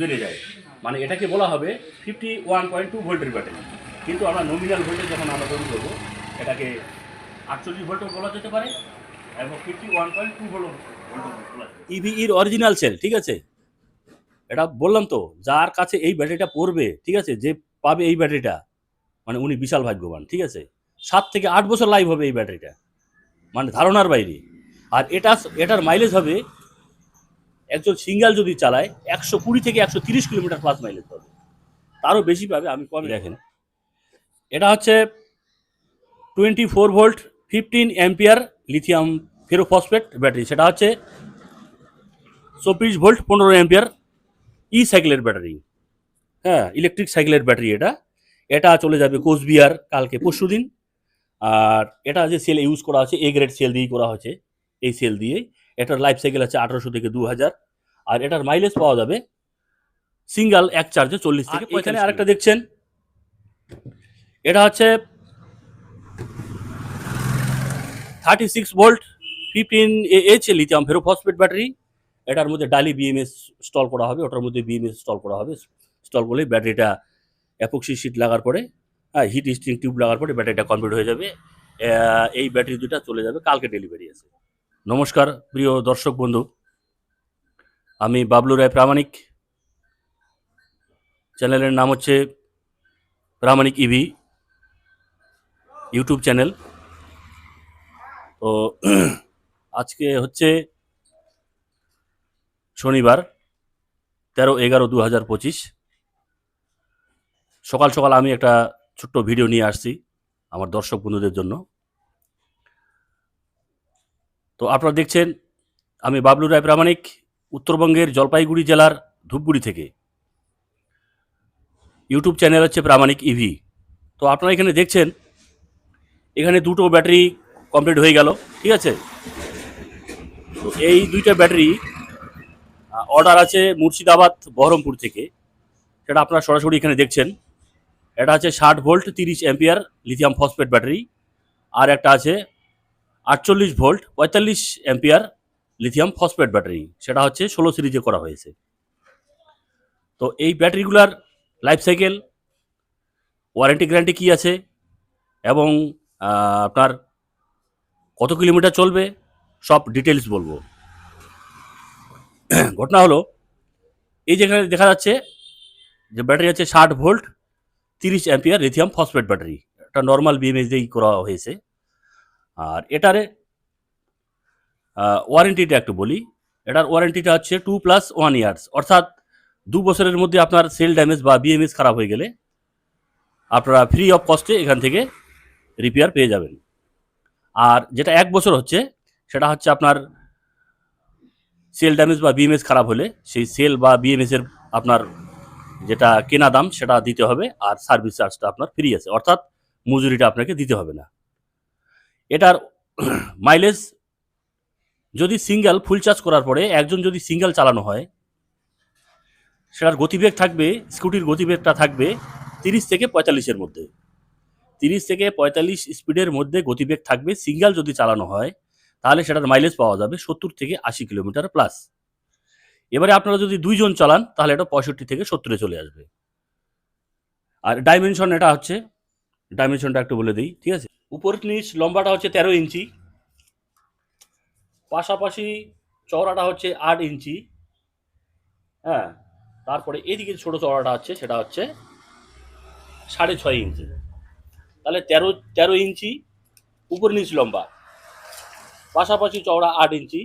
বেড়ে যায় মানে এটাকে বলা হবে ফিফটি ওয়ান পয়েন্ট টু ভোল্টের ব্যাটারি কিন্তু আমরা নমিনাল ভোল্টেজ যখন আমরা তৈরি করব, এটাকে আটচল্লিশ ভোল্টও বলা যেতে পারে এবং fifty one point two volt EV এর অরিজিনাল সেল ঠিক আছে? এটা বললাম তো, যার কাছে এই ব্যাটারিটা পড়বে, ঠিক আছে? যে পাবে এই ব্যাটারিটা মানে উনি বিশাল ভাগ্যবান, ঠিক আছে? সাত থেকে আট বছর লাইভ হবে এই ব্যাটারিটা মানে ধারণার বাইরে। আর এটা, এটার মাইলেজ হবে একজন সিঙ্গেল যদি চালায় একশো কুড়ি থেকে একশো তিরিশ কিলোমিটার প্লাস মাইলেজ পাবে তারও বেশি পাবে আমি কমই দেখেন। এটা হচ্ছে twenty four volt fifteen ampere lithium ferrophosphate battery. সেটা হচ্ছে চব্বিশ ভোল্ট পনেরো অ্যাম্পিয়ার ই সাইকেলের ব্যাটারি। হ্যাঁ ইলেকট্রিক সাইকেলের ব্যাটারি এটা। এটা চলে যাবে কোচবিহার কালকে পরশু দিন। আর এটা যে সেল ইউজ করা আছে এ গ্রেড সেল দিয়েই করা হয়েছে এই সেল দিয়ে এটার লাইফ সাইকেল আছে আঠারোশো থেকে দু হাজার আর এটার মাইলেজ পাওয়া যাবে সিঙ্গেল এক চার্জে চল্লিশ থেকে এখানে আরেকটা দেখছেন। এটা হচ্ছে thirty six volt fifteen H lithium ferrophosphate battery এটার মধ্যে ডালি বিএমএস স্টল করা হবে ওটার মধ্যে বিএমএস স্টল করা হবে। স্টল করলে ব্যাটারিটা অ্যাপক্সি শিট লাগার পরে হ্যাঁ হিট স্টিং টিউব লাগার পরে ব্যাটারিটা কমপ্লিট হয়ে যাবে। এই ব্যাটারি দুটা চলে যাবে কালকে ডেলিভারি আছে। নমস্কার, প্রিয় দর্শক বন্ধু। আমি বাবলু রায় প্রামাণিক। চ্যানেলের নাম হচ্ছে প্রামাণিক ইভি ইউটিউব চ্যানেল। তো আজকে হচ্ছে শনিবার, তেরো এগারো দু হাজার পঁচিশ। সকাল সকাল আমি একটা ছোট্ট ভিডিও নিয়ে আসছি আমার দর্শক বন্ধুদের জন্য। তো আপনারা দেখছেন, আমি বাবলু রায় প্রামাণিক, উত্তরবঙ্গের জলপাইগুড়ি জেলার ধূপগুড়ি থেকে। ইউটিউব চ্যানেল হচ্ছে প্রামাণিক ইভি তো আপনারা এখানে দেখছেন, এখানে দুটো ব্যাটারি কমপ্লিট হয়ে গেল, ঠিক আছে? তো এই দুইটা ব্যাটারি অর্ডার আছে মুর্শিদাবাদ, বহরমপুর থেকে। সেটা আপনারা সরাসরি এখানে দেখছেন। এটা আছে ষাট ভোল্ট, তিরিশ অ্যাম্পিয়ার লিথিয়াম ফসফেট ব্যাটারি। আর একটা আছে আটচল্লিশ ভোল্ট, পঁয়তাল্লিশ অ্যাম্পিয়ার লিথিয়াম ফসফেট ব্যাটারি সেটা হচ্ছে ষোলো সিরিজে করা হয়েছে। তো এই ব্যাটারিগুলার লাইফ সাইকেল ওয়ারেন্টি গ্যারান্টি কী আছে? এবং আপনার কত কিলোমিটার চলবে? সব ডিটেলস বলব। ঘটনা হলো, এই যেখানে দেখা যাচ্ছে যে ব্যাটারি আছে ষাট ভোল্ট, তিরিশ অ্যাম্পিয়ার লিথিয়াম ফসফেট ব্যাটারি এটা নর্মাল বিএমএস দিয়েই করা হয়েছে। আর এটারে ওয়ারেন্টিটা একটু বলি। এটার ওয়ারেন্টিটা হচ্ছে টু প্লাস ওয়ান ইয়ার্স অর্থাৎ দু বছরের মধ্যে আপনার সেল ড্যামেজ বা বিএমএস খারাপ হয়ে গেলে আপনারা ফ্রি অফ কস্টে এখান থেকে রিপেয়ার পেয়ে যাবেন। আর যেটা এক বছর হচ্ছে, সেটা হচ্ছে আপনার সেল ড্যামেজ বা বিএমএস খারাপ হলে সেই সেল বা বিএমএস এর আপনার যেটা কেনা দাম, সেটা দিতে হবে। আর সার্ভিস চার্জটা আপনার ফ্রি আছে। অর্থাৎ মজুরিটা আপনাকে দিতে হবে না। এটার মাইলেজ যদি সিঙ্গেল ফুল চার্জ করার পরে একজন যদি সিঙ্গেল চালানো হয়, সেটার গতিবেগ থাকবে স্কুটির গতিবেগটা থাকবে তিরিশ থেকে পঁয়তাল্লিশের মধ্যে। তিরিশ থেকে পঁয়তাল্লিশ স্পিডের মধ্যে গতিবেগ থাকবে সিঙ্গেল যদি চালানো হয়, তাহলে সেটার মাইলেজ পাওয়া যাবে সত্তর থেকে আশি কিলোমিটার প্লাস এবারে আপনারা যদি দুইজন চালান, তাহলে এটা পঁয়ষট্টি থেকে সত্তরে চলে আসবে। আর ডাইমেনশন এটা হচ্ছে ডাইমেনশনটা একটু বলে দিই, ঠিক আছে? উপর নিচ লম্বাটা হচ্ছে তেরো ইঞ্চি, পাশাপাশি চওড়াটা হচ্ছে আট ইঞ্চি হ্যাঁ? তারপরে এদিকে ছোট চওড়াটা হচ্ছে সেটা হচ্ছে সাড়ে ছয় ইঞ্চি। তাহলে তেরো তেরো ইঞ্চি, উপর নিচ লম্বা, পাশাপাশি চওড়া আট ইঞ্চি,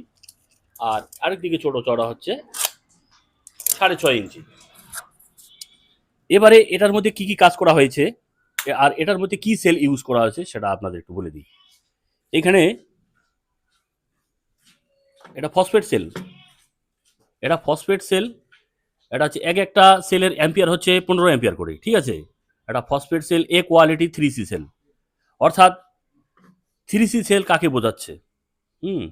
আর আরেক দিকে ছোট চওড়া হচ্ছে সাড়ে ছয় ইঞ্চি। এবারে এটার মধ্যে কি কি কাজ করা হয়েছে? আর এটার মধ্যে কি সেল ইউজ করা হয়েছে সেটা আপনাদের একটু বলে দিই। এখানে এটা ফসফেট সেল এটা ফসফেট সেল এটা হচ্ছে এক একটা সেলের অ্যাম্পিয়ার হচ্ছে পনেরো অ্যাম্পিয়ার করে ঠিক আছে? এটা phosphate cell A quality three C cell অর্থাৎ থ্রি সি সেল কাকে বোঝাচ্ছে? হুম,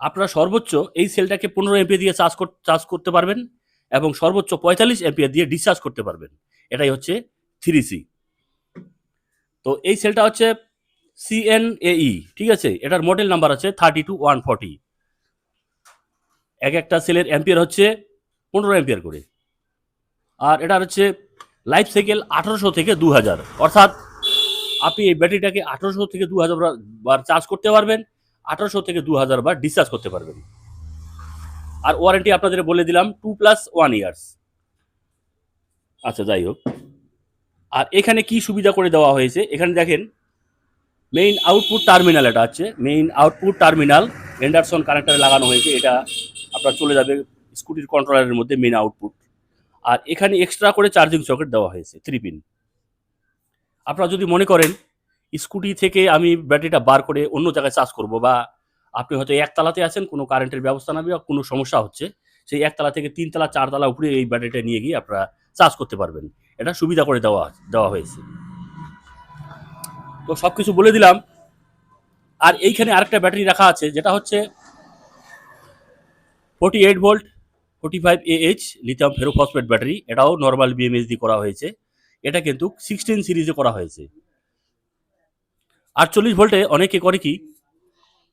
আপনারা সর্বোচ্চ এই সেলটাকে পনেরো এমপিএ দিয়ে চার্জ চার্জ করতে পারবেন এবং সর্বোচ্চ পঁয়তাল্লিশ এমপিএ দিয়ে ডিসচার্জ করতে পারবেন। এটাই হচ্ছে থ্রি সি তো এই সেলটা হচ্ছে সিএনএই ঠিক আছে? এটার মডেল নাম্বার আছে থার্টি টু ওয়ান ফর্টি এক একটা সেলের অ্যাম্পিয়ার হচ্ছে পনেরো অ্যাম্পিয়ার করে। আর এটা হচ্ছে লাইফ সাইকেল আঠারোশো থেকে দু হাজার অর্থাৎ আপনি এই ব্যাটারিটাকে আঠারোশো থেকে দু হাজার বার চার্জ করতে পারবেন, আঠারোশো থেকে দু হাজার বার ডিসচার্জ করতে পারবেন। আর ওয়ারেন্টি আপনাদের বলে দিলাম টু প্লাস ওয়ান ইয়ার্স আচ্ছা যাই হোক। আর এখানে কি সুবিধা করে দেওয়া হয়েছে? এখানে দেখেন মেইন আউটপুট টার্মিনাল এটা আছে। মেইন আউটপুট টার্মিনাল এন্ডারসন কানেক্টারে লাগানো হয়েছে। এটা আপনার চলে যাবে স্কুটির কন্ট্রোলারের মধ্যে মেইন আউটপুট আর এখানে এক্সট্রা করে চার্জিং সকেট দেওয়া হয়েছে থ্রি পিন আপনারা যদি মনে করেন স্কুটি থেকে আমি ব্যাটারিটা বার করে অন্য জায়গায় চার্জ করব বা আপনি হয়তো একতলাতে আছেন, কোনো কারেন্টের ব্যবস্থা না বা কোনো সমস্যা হচ্ছে, সেই একতলা থেকে তিনতলা চারতলা উপরে এই ব্যাটারিটা নিয়ে গিয়ে আপনারা চার্জ করতে পারবেন। এটা সুবিধা করে দেওয়া দেওয়া হয়েছে। তো সব কিছু বলে দিলাম। আর এইখানে আরেকটা ব্যাটারি রাখা আছে, যেটা হচ্ছে forty eight volt forty five AH lithium ferrophosphate battery. এটাও নর্মাল বিএমএস দিয়ে করা হয়েছে। এটা কিন্তু সিক্সটিন সিরিজে করা হয়েছে। আটচল্লিশ ভোল্টে অনেকে করে কি,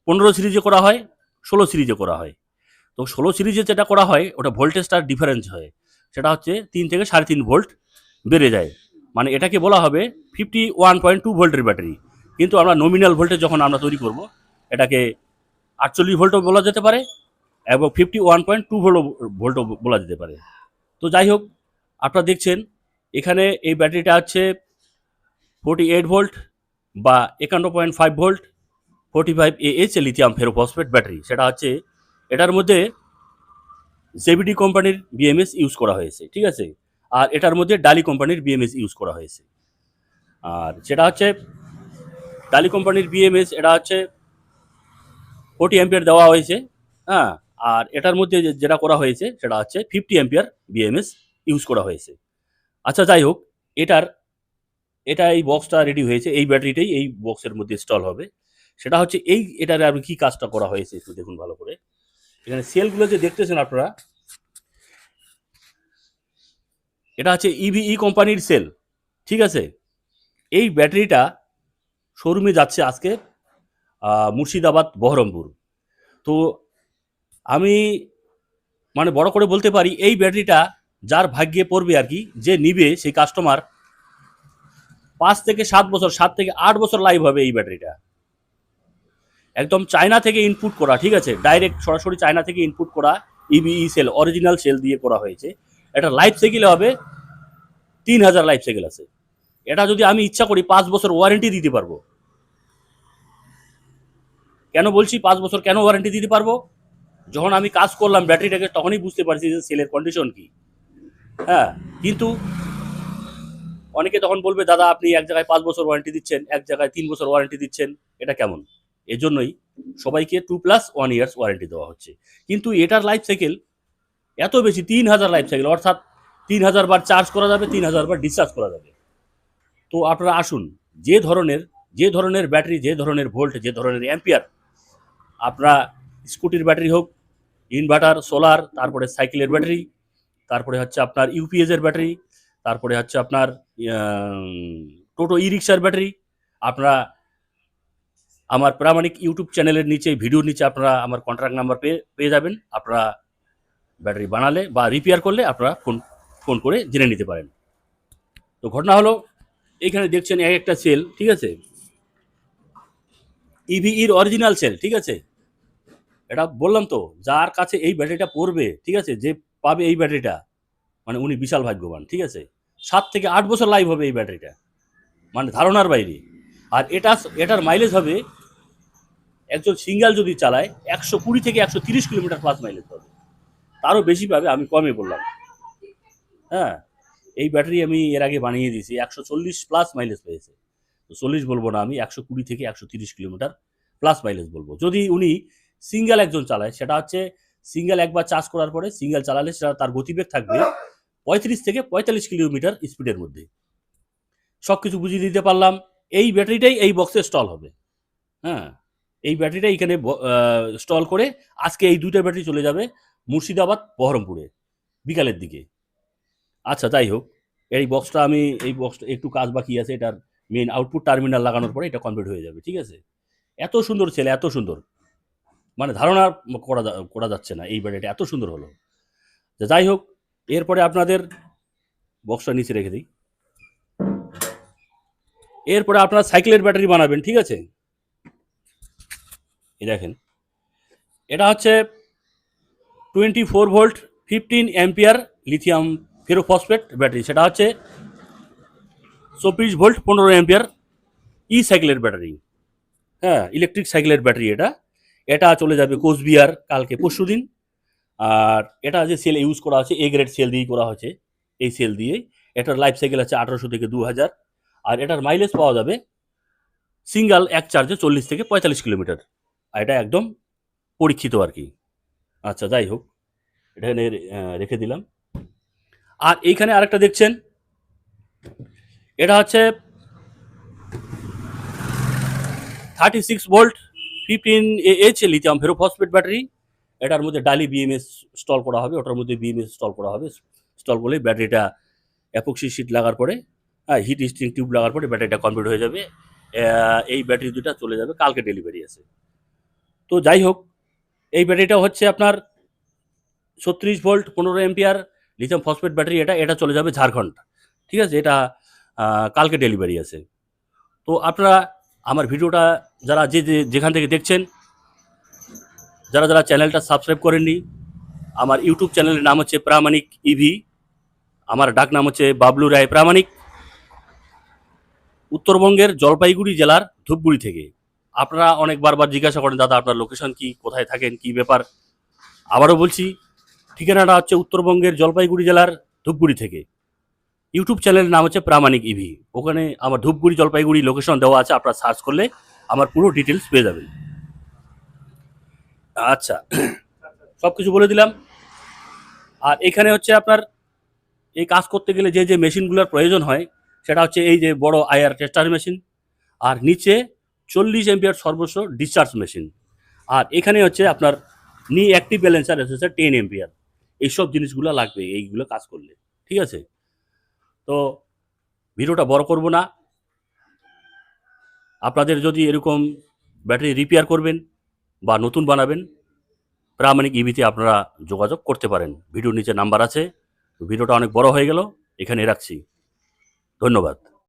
পনেরো সিরিজে করা হয়, ষোলো সিরিজে করা হয়। তো ষোলো সিরিজে যেটা করা হয়, ওটা ভোল্টেজটার ডিফারেন্স হয়। সেটা হচ্ছে তিন থেকে সাড়ে তিন ভোল্ট বেড়ে যায়। মানে এটাকে বলা হবে ফিফটি ওয়ান পয়েন্ট টু ভোল্টের ব্যাটারি। কিন্তু আমরা নমিনাল ভোল্টেজ যখন আমরা তৈরি করব, এটাকে আটচল্লিশ ভোল্টও বলা যেতে পারে এবং fifty one point two volt ভোল্টও বলা যেতে পারে। তো যাই হোক, আপনারা দেখছেন, এখানে এই ব্যাটারিটা হচ্ছে ফোর্টি এইট ভোল্ট বা একান্ন point five volt forty five AH lithium ferrophosphate battery. সেটা হচ্ছে, এটার মধ্যে জেবিডি কোম্পানির বিএমএস ইউজ করা হয়েছে, ঠিক আছে? আর এটার মধ্যে ডালি কোম্পানির বিএমএস ইউজ করা হয়েছে। আর সেটা হচ্ছে, ডালি কোম্পানির বিএমএস এটা হচ্ছে ফোর্টি অ্যাম্পিয়ার দেওয়া হয়েছে হ্যাঁ? আর এটার মধ্যে যেটা করা হয়েছে, সেটা হচ্ছে ফিফটি অ্যাম্পিয়ার বিএমএস ইউজ করা হয়েছে। আচ্ছা যাই হোক, এটার, এটা এই বক্সটা রেডি হয়েছে, এই ব্যাটারিটাই এই বক্সের মধ্যে ইনস্টল হবে। সেটা হচ্ছে এই, এটার আর কি কাজটা করা হয়েছে, একটু দেখুন ভালো করে। এখানে সেলগুলো যে দেখতেছেন আপনারা এটা হচ্ছে ইভিই কোম্পানির সেল, ঠিক আছে? এই ব্যাটারিটা শোরুমে যাচ্ছে আজকে মুর্শিদাবাদ, বহরমপুর। তো আমি মানে বড় করে বলতে পারি, এই ব্যাটারিটা যার ভাগ্যে পড়বে আর কি, যে নিবে সেই কাস্টমার পাঁচ থেকে সাত বছর, সাত থেকে আট বছর লাইভ হবে এই ব্যাটারিটা। একদম চায়না থেকে ইনপুট করা, ঠিক আছে? ডাইরেক্ট সরাসরি চায়না থেকে ইনপুট করা ইবিই সেল অরিজিনাল সেল দিয়ে করা হয়েছে। এটা লাইফ সাইকেলে হবে তিন হাজার লাইফ সাইকেল আছে। এটা যদি আমি ইচ্ছা করি পাঁচ বছর ওয়ারেন্টি দিতে পারব। কেন বলছি পাঁচ বছর কেন ওয়ারেন্টি দিতে পারব? যখন আমি কাজ করলাম ব্যাটারিটাকে তখনই বুঝতে পারছি যে সেলের কন্ডিশন কি। হ্যাঁ কিন্তু অনেকে তখন বলবে, দাদা, আপনি এক জায়গায় পাঁচ বছর ওয়ারেন্টি দিচ্ছেন, এক জায়গায় তিন বছর ওয়ারেন্টি দিচ্ছেন, এটা কেমন? এজন্যই সবাইকে two plus one years warranty দেওয়া হচ্ছে। কিন্তু এটার লাইফ সাইকেল এত বেশি তিন হাজার লাইফ সাইকেল অর্থাৎ তিন হাজার বার চার্জ করা যাবে তিন হাজার বার ডিসচার্জ করা যাবে। তো আপনারা আসুন, যে ধরনের যে ধরনের ব্যাটারি যে ধরনের ভোল্ট যে ধরনের অ্যাম্পিয়ার আপনারা স্কুটির ব্যাটারি হোক ইনভার্টার সোলার তারপরে সাইকেলের ব্যাটারি তারপরে হচ্ছে আপনার ইউপিএস এর ব্যাটারি তারপরে হচ্ছে আপনার টোটো ই রিক্সার ব্যাটারি আপনারা আমার প্রামাণিক ইউটিউব চ্যানেলের নিচে ভিডিওর নিচে আপনারা আমার কন্ট্রাক্ট নাম্বার পেয়ে পেয়ে যাবেন। আপনারা ব্যাটারি বানালে বা রিপেয়ার করলে আপনারা ফোন ফোন করে জেনে নিতে পারেন। তো ঘটনা হলো, এইখানে দেখছেন এক একটা সেল ঠিক আছে? ইভিইর অরিজিনাল সেল ঠিক আছে? এটা বললাম তো, যার কাছে এই ব্যাটারিটা পড়বে, ঠিক আছে? যে পাবে এই ব্যাটারিটা মানে উনি বিশাল ভাগ্যবান, ঠিক আছে? সাত থেকে আট বছর লাইভ হবে এই ব্যাটারিটা মানে ধারণার বাইরে। আর এটা, এটার মাইলেজ হবে, একজন সিঙ্গেল যদি চালায়, একশো কুড়ি থেকে একশো তিরিশ কিলোমিটার প্লাস মাইলেজ পাবে তারও বেশি পাবে, আমি কমে বললাম। হ্যাঁ এই ব্যাটারি আমি এর আগে বানিয়ে দিয়েছি, একশো চল্লিশ প্লাস মাইলেজ পেয়েছে। তো চল্লিশ বলব না আমি, একশো কুড়ি থেকে একশো তিরিশ কিলোমিটার প্লাস মাইলেজ বলব। যদি উনি সিঙ্গেল একজন চালায়, সেটা হচ্ছে সিঙ্গেল একবার চার্জ করার পরে সিঙ্গেল চালালে সেটা তার গতিবেগ থাকবে পঁয়ত্রিশ থেকে পঁয়তাল্লিশ কিলোমিটার স্পিডের মধ্যে। সব কিছু বুঝিয়ে দিতে পারলাম, এই ব্যাটারিটাই এই বক্সে স্টল হবে। হ্যাঁ এই ব্যাটারিটা এখানে স্টল করে আজকে এই দুইটা ব্যাটারি চলে যাবে। মুর্শিদাবাদ, বহরমপুরে, বিকালের দিকে। আচ্ছা যাই হোক, এই বক্সটা আমি, এই বক্সটা একটু কাজ বাকি আছে, এটার মেন আউটপুট টার্মিনাল লাগানোর পরে এটা কমপ্লিট হয়ে যাবে, ঠিক আছে? এত সুন্দর ছেলে, এত সুন্দর। মানে ধারণা করা করা যাচ্ছে না এই ব্যাটারিটা এত সুন্দর হলো। যাই হোক, এরপরে আপনাদের বক্সটা নিচে রেখে দিই। এরপরে আপনারা সাইকেলের ব্যাটারি বানাবেন, ঠিক আছে? এই দেখেন, এটা হচ্ছে twenty four volt, fifteen ampere lithium ferrophosphate battery. সেটা হচ্ছে চব্বিশ ভোল্ট, পনেরো অ্যাম্পিয়ার ই সাইকেলের ব্যাটারি। হ্যাঁ ইলেকট্রিক সাইকেলের ব্যাটারি এটা। এটা চলে যাবে কোচবিহার, কালকে পরশু দিন। আর এটা যে সেল ইউজ করা আছে এ গ্রেড সেল দিয়েই করা হয়েছে। এই সেল দিয়েই। এটার লাইফ সাইকেল আছে আঠারোশো থেকে দু হাজার আর এটার মাইলেজ পাওয়া যাবে সিঙ্গেল এক চার্জে চল্লিশ থেকে পঁয়তাল্লিশ কিলোমিটার। আর এটা একদম পরীক্ষিত আর কি। আচ্ছা যাই হোক, এখানে রেখে দিলাম। আর এইখানে আরেকটা দেখছেন, এটা হচ্ছে thirty six volt fifteen H lithium ferrophosphate battery এটার মধ্যে ডালি বিএমএস স্টল করা হবে, ওটার মধ্যে বিএমএস স্টল করা হবে। স্টল করলে ব্যাটারিটা অ্যাপক্সি শিট লাগার পরে হ্যাঁ হিট স্টিং টিউব লাগার পরে ব্যাটারিটা কমপ্লিট হয়ে যাবে। এই ব্যাটারি দুটা চলে যাবে, কালকে ডেলিভারি আছে। তো যাই হোক এই ব্যাটারিটা হচ্ছে আপনার ছত্রিশ ভোল্ট, পনেরো এম্পিয়ার লিথিয়াম ফসফেট ব্যাটারি এটা এটা চলে যাবে ঝাড়খণ্ড। ঠিক আছে? এটা কালকে ডেলিভারি আছে। তো আপনারা আমার ভিডিওটা যারা যে যেখান থেকে দেখছেন, যারা যারা চ্যানেলটা সাবস্ক্রাইব করেননি, আমার ইউটিউব চ্যানেলের নাম হচ্ছে প্রামাণিক ইভি আমার ডাক নাম হচ্ছে বাবলু রায় প্রামাণিক, উত্তরবঙ্গের জলপাইগুড়ি জেলার ধূপগুড়ি থেকে। আপনারা অনেক বারবার জিজ্ঞাসা করেন, দাদা, আপনার লোকেশন কি? কোথায় থাকেন? কি ব্যাপার? আবারও বলছি, ঠিকানাটা হচ্ছে উত্তরবঙ্গের জলপাইগুড়ি জেলার ধূপগুড়ি থেকে। ইউটিউব চ্যানেলের নাম হচ্ছে প্রামাণিক ইভি ওখানে আমার ধূপগুড়ি জলপাইগুড়ি লোকেশন দেওয়া আছে, আপনারা সার্চ করলে আমার পুরো ডিটেলস পেয়ে যাবেন। আচ্ছা সব কিছু বলে দিলাম। আর এখানে হচ্ছে আপনার এই কাজ করতে গেলে যে যে মেশিনগুলোর প্রয়োজন হয়, সেটা হচ্ছে এই যে বড় আয়ার টেস্টার মেশিন আর নিচে চল্লিশ এমপিয়ার সর্বোচ্চ ডিসচার্জ মেশিন আর এখানে হচ্ছে আপনার নি অ্যাক্টিভ ব্যালেন্সার হচ্ছে টেন এমপিয়ার এইসব জিনিসগুলো লাগবে, এইগুলো কাজ করলে। ঠিক আছে? তো ভিডিওটা বড় করব না। আপনাদের যদি এরকম ব্যাটারি রিপেয়ার করবেন বা নতুন বানাবেন, প্রামাণিক ইভিতে আপনারা যোগাযোগ করতে পারেন। ভিডিওর নিচে নাম্বার আছে। ভিডিওটা অনেক বড় হয়ে গেল। এখানে রাখছি। ধন্যবাদ।